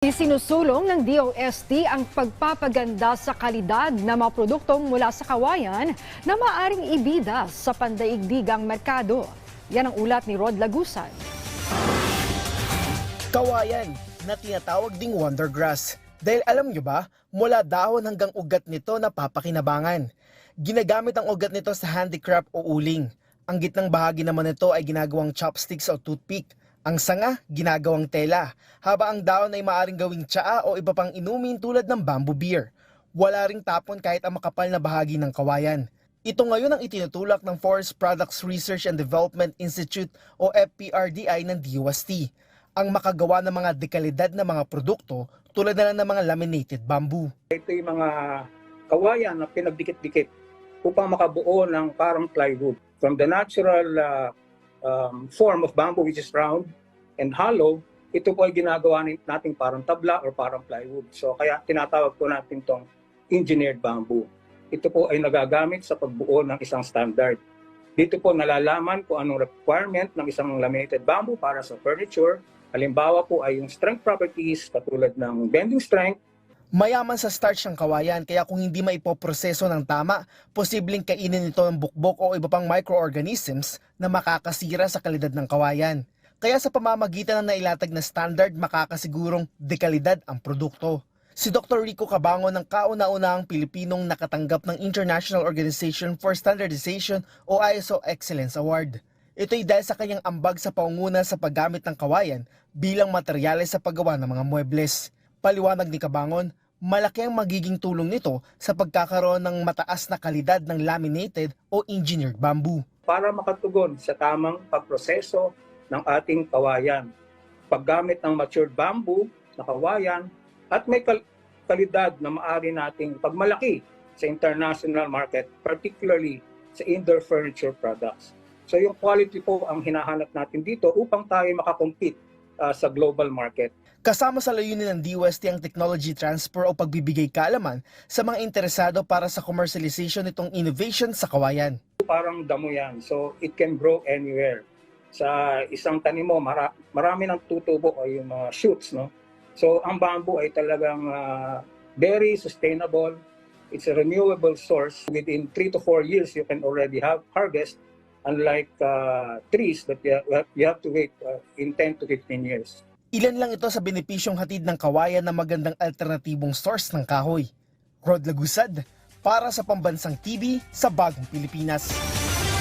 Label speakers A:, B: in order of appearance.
A: Isinusulong ng DOST ang pagpapaganda sa kalidad ng mga produktong mula sa kawayan na maaring ibida sa pandaigdigang merkado. Yan ang ulat ni Rod Lagusan.
B: Kawayan na tinatawag ding wondergrass. Dahil alam nyo ba, mula dahon hanggang ugat nito napapakinabangan. Ginagamit ang ugat nito sa handicraft o uling. Ang gitnang bahagi naman nito ay ginagawang chopsticks o toothpick. Ang sanga, ginagawang tela, habang ang dahon ay maaring gawing tsaa o iba pang inumin tulad ng bamboo beer. Wala ring tapon kahit ang makapal na bahagi ng kawayan. Ito ngayon ang itinutulak ng Forest Products Research and Development Institute o FPRDI ng DOST ang makagawa ng mga dekalidad na mga produkto tulad na lang ng mga laminated bamboo.
C: Ito yung mga kawayan na pinagdikit-dikit upang makabuo ng parang plywood. From the natural uh, um, form of bamboo which is round and hollow, ito po ay ginagawa nating parang tabla or parang plywood. So kaya tinatawag po natin tong engineered bamboo. Ito po ay nagagamit sa pagbuo ng isang standard. Dito po nalalaman kung anong requirement ng isang laminated bamboo para sa furniture. Halimbawa po ay yung strength properties katulad ng bending strength,
B: Mayaman sa starch ang kawayan kaya kung hindi maipoproseso ng tama, posibleng kainin ito ng bukbok o iba pang microorganisms na makakasira sa kalidad ng kawayan. Kaya sa pamamagitan ng nailatag na standard, makakasigurong dekalidad ang produkto. Si Dr. Rico Cabango ng kauna-unahang Pilipinong nakatanggap ng International Organization for Standardization o ISO Excellence Award. Ito'y dahil sa kanyang ambag sa paunguna sa paggamit ng kawayan bilang materyales sa paggawa ng mga muebles. Paliwanag ni Cabangon, malaki ang magiging tulong nito sa pagkakaroon ng mataas na kalidad ng laminated o engineered bamboo.
C: para makatugon sa tamang pagproseso ng ating kawayan. Paggamit ng matured bamboo na kawayan at may kal- kalidad na maaari nating pagmalaki sa international market, particularly sa indoor furniture products. So yung quality po ang hinahanap natin dito upang tayo makakompete uh, sa global market.
B: Kasama sa layunin ng DOST ang technology transfer o pagbibigay kaalaman sa mga interesado para sa commercialization nitong innovation sa kawayan.
C: parang damo yan. So, it can grow anywhere. Sa isang tanim mo, mara- marami ng tutubo o yung mga shoots, no? So, ang bamboo ay talagang ah, very sustainable. It's a renewable source. Within 3 to 4 years, you can already have harvest. Unlike ah, trees that you have, you have to wait ah, in 10 to 15 years.
B: Ilan lang ito sa benepisyong hatid ng kawayan na magandang alternatibong source ng kahoy. Rod Lagusad, para sa Pambansang TV sa Bagong Pilipinas.